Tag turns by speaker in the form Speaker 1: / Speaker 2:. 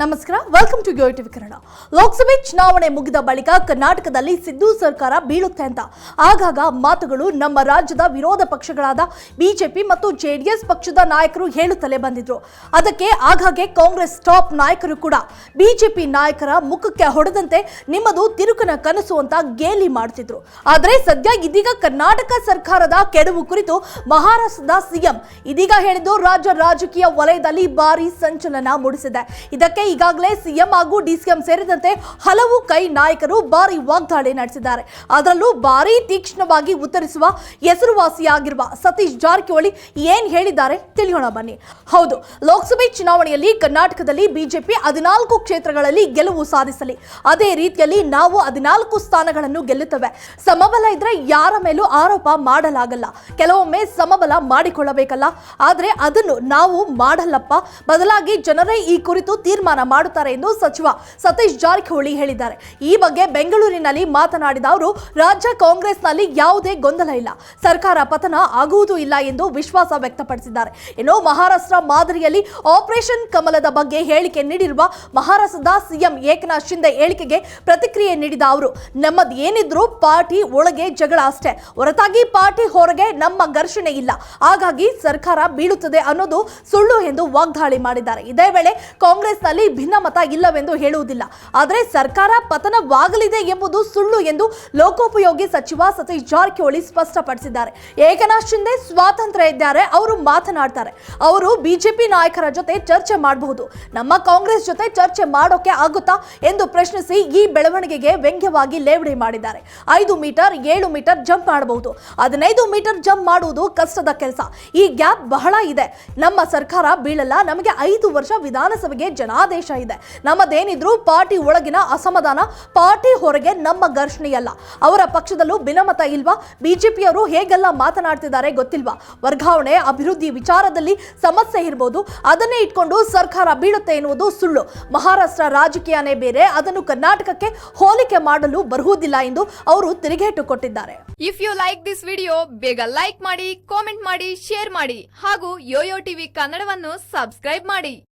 Speaker 1: ನಮಸ್ಕಾರ welcome to TV Kannada ಲೋಕಸಭೆ ಚುನಾವಣೆ ಮುಗಿದ ಬಳಿಕ ಕರ್ನಾಟಕದಲ್ಲಿ ಸಿದ್ದು ಸರ್ಕಾರ ಬೀಳುತ್ತೆ ಅಂತ. ಆಗಾಗ ಮಾತುಗಳು ನಮ್ಮ ರಾಜ್ಯದ ವಿರೋಧ ಪಕ್ಷಗಳಾದ ಬಿಜೆಪಿ ಮತ್ತು ಜೆಡಿಎಸ್ ಪಕ್ಷದ ನಾಯಕರು ಹೇಳುತ್ತಲೇ ಬಂದಿದ್ರು. ಅದಕ್ಕೆ ಆಗಾಗ್ಗೆ ಕಾಂಗ್ರೆಸ್ ಟಾಪ್ ನಾಯಕರು ಕೂಡ ಬಿಜೆಪಿ ನಾಯಕರ ಮುಖಕ್ಕೆ ಹೊಡೆದಂತೆ ನಿಮ್ಮದು ತಿರುಕನ ಕನಸು ಅಂತ ಗೇಲಿ ಮಾಡ್ತಿದ್ರು. ಆದರೆ ಸದ್ಯ ಇದೀಗ ಕರ್ನಾಟಕ ಸರ್ಕಾರದ ಕೆಡವು ಕುರಿತು ಮಹಾರಾಷ್ಟ್ರದ ಸಿಎಂ ಇದೀಗ ಹೇಳಿದ್ದು ರಾಜ್ಯ ರಾಜಕೀಯ ವಲಯದಲ್ಲಿ ಭಾರಿ ಸಂಚಲನ ಮೂಡಿಸಿದೆ. ಇದಕ್ಕೆ ಈಗಾಗಲೇ ಸಿಎಂ ಹಾಗೂ ಡಿಸಿಎಂ ಸೇರಿದಂತೆ ಹಲವು ಕೈ ನಾಯಕರು ಭಾರಿ ವಾಗ್ದಾಳಿ ನಡೆಸಿದ್ದಾರೆ. ಅದರಲ್ಲೂ ಭಾರಿ ತೀಕ್ಷ್ಣವಾಗಿ ಉತ್ತರಿಸುವ ಹೆಸರುವಾಸಿಯಾಗಿರುವ ಸತೀಶ್ ಜಾರಕಿಹೊಳಿ ಏನ್ ಹೇಳಿದ್ದಾರೆ ತಿಳಿಯೋಣ ಬನ್ನಿ. ಹೌದು, ಲೋಕಸಭೆ ಚುನಾವಣೆಯಲ್ಲಿ ಕರ್ನಾಟಕದಲ್ಲಿ ಬಿಜೆಪಿ ಹದಿನಾಲ್ಕು ಕ್ಷೇತ್ರಗಳಲ್ಲಿ ಗೆಲುವು ಸಾಧಿಸಲಿ. ಅದೇ ರೀತಿಯಲ್ಲಿ ನಾವು ಹದಿನಾಲ್ಕು ಸ್ಥಾನಗಳನ್ನು ಗೆಲ್ಲುತ್ತೇವೆ. ಸಮಬಲ ಇದ್ರೆ ಯಾರ ಮೇಲೂ ಆರೋಪ ಮಾಡಲಾಗಲ್ಲ. ಕೆಲವೊಮ್ಮೆ ಸಮಬಲ ಮಾಡಿಕೊಳ್ಳಬೇಕಲ್ಲ. ಆದ್ರೆ ಅದನ್ನು ನಾವು ಮಾಡಲ್ಲಪ್ಪ. ಬದಲಾಗಿ ಜನರೇ ಈ ಕುರಿತು ತೀರ್ಮಾನ ಮಾಡುತ್ತಾರೆ ಎಂದು ಸಚಿವ ಸತೀಶ್ ಜಾರಕಿಹೊಳಿ ಹೇಳಿದ್ದಾರೆ. ಈ ಬಗ್ಗೆ ಬೆಂಗಳೂರಿನಲ್ಲಿ ಮಾತನಾಡಿದ ಅವರು, ರಾಜ್ಯ ಕಾಂಗ್ರೆಸ್ನಲ್ಲಿ ಯಾವುದೇ ಗೊಂದಲ ಇಲ್ಲ. ಸರ್ಕಾರ ಪತನ ಆಗುವುದೂ ಇಲ್ಲ ಎಂದು ವಿಶ್ವಾಸ ವ್ಯಕ್ತಪಡಿಸಿದ್ದಾರೆ. ಇನ್ನು ಮಹಾರಾಷ್ಟ್ರ ಮಾದರಿಯಲ್ಲಿ ಆಪರೇಷನ್ ಕಮಲದ ಬಗ್ಗೆ ಹೇಳಿಕೆ ನೀಡಿರುವ ಮಹಾರಾಷ್ಟ್ರದ ಸಿಎಂ ಏಕನಾಥ್ ಶಿಂದೆ ಹೇಳಿಕೆಗೆ ಪ್ರತಿಕ್ರಿಯೆ ನೀಡಿದ ಅವರು, ನಮ್ಮದು ಏನಿದ್ರು ಪಾರ್ಟಿ ಒಳಗೆ ಜಗಳ ಅಷ್ಟೇ. ಹೊರತಾಗಿ ಪಾರ್ಟಿ ಹೊರಗೆ ನಮ್ಮ ಘರ್ಷಣೆ ಇಲ್ಲ. ಹಾಗಾಗಿ ಸರ್ಕಾರ ಬೀಳುತ್ತದೆ ಅನ್ನೋದು ಸುಳ್ಳು ಎಂದು ವಾಗ್ದಾಳಿ ಮಾಡಿದ್ದಾರೆ. ಇದೇ ವೇಳೆ ಕಾಂಗ್ರೆಸ್ನಲ್ಲಿ ಭಿನ್ನಮತ ಇಲ್ಲವೆಂದು ಹೇಳುವುದಿಲ್ಲ. ಆದರೆ ಸರ್ಕಾರ ಪತನವಾಗಲಿದೆ ಎಂಬುದು ಸುಳ್ಳು ಎಂದು ಲೋಕೋಪಯೋಗಿ ಸಚಿವ ಸತೀಶ್ ಜಾರಕಿಹೊಳಿ ಸ್ಪಷ್ಟಪಡಿಸಿದ್ದಾರೆ. ಏಕನಾಥ್ ಶಿಂದೆ ಸ್ವಾತಂತ್ರ್ಯ ಇದ್ದಾರೆ, ಅವರು ಮಾತನಾಡ್ತಾರೆ. ಅವರು ಬಿಜೆಪಿ ನಾಯಕರ ಜೊತೆ ಚರ್ಚೆ ಮಾಡಬಹುದು. ನಮ್ಮ ಕಾಂಗ್ರೆಸ್ ಜೊತೆ ಚರ್ಚೆ ಮಾಡೋಕೆ ಆಗುತ್ತಾ ಎಂದು ಪ್ರಶ್ನಿಸಿ ಈ ಬೆಳವಣಿಗೆಗೆ ವ್ಯಂಗ್ಯವಾಗಿ ಲೇವಡಿ ಮಾಡಿದ್ದಾರೆ. ಐದು ಮೀಟರ್, ಏಳು ಮೀಟರ್ ಜಂಪ್ ಮಾಡಬಹುದು. ಹದಿನೈದು ಮೀಟರ್ ಜಂಪ್ ಮಾಡುವುದು ಕಷ್ಟದ ಕೆಲಸ. ಈ ಗ್ಯಾಪ್ ಬಹಳ ಇದೆ. ನಮ್ಮ ಸರ್ಕಾರ ಬೀಳಲ್ಲ. ನಮಗೆ ಐದು ವರ್ಷ ವಿಧಾನಸಭೆಗೆ ಜನಾದೇಶ ಇದೆ. ನಮ್ಮದೇನಿದ್ರು ಪಾರ್ಟಿ ಒಳಗಿನ ಅಸಮಾಧಾನ, ಪಾರ್ಟಿ ಹೊರಗೆ ನಮ್ಮ ಘರ್ಷಣೆಯಲ್ಲ ಅವರ ಪಕ್ಷದಲ್ಲೂ ಭಿನ್ನಮತ ಇಲ್ವಾ? ಬಿಜೆಪಿಯವರು ಹೇಗೆಲ್ಲ ಮಾತನಾಡ್ತಿದ್ದಾರೆ ಗೊತ್ತಿಲ್ವಾ? ವರ್ಗಾವಣೆ, ಅಭಿವೃದ್ಧಿ ವಿಚಾರದಲ್ಲಿ ಸಮಸ್ಯೆ ಇರಬಹುದು ಅದನ್ನೇ ಇಟ್ಕೊಂಡು ಸರ್ಕಾರ ಬೀಳುತ್ತೆ ಎನ್ನುವುದು ಸುಳ್ಳು. ಮಹಾರಾಷ್ಟ್ರ ರಾಜಕೀಯನೇ ಬೇರೆ, ಅದನ್ನು ಕರ್ನಾಟಕಕ್ಕೆ ಹೋಲಿಕೆ ಮಾಡಲು ಬರುವುದಿಲ್ಲ ಎಂದು ಅವರು ತಿರುಗೇಟು ಕೊಟ್ಟಿದ್ದಾರೆ.
Speaker 2: If you like this video ಬೇಗ ಲೈಕ್ ಮಾಡಿ ಕಾಮೆಂಟ್ ಮಾಡಿ ಶೇರ್ ಮಾಡಿ. ಹಾಗೂ ಯೋಯೋ ಟಿವಿ ಕನ್ನಡವನ್ನು ಸಬ್ಸ್ಕ್ರೈಬ್ ಮಾಡಿ.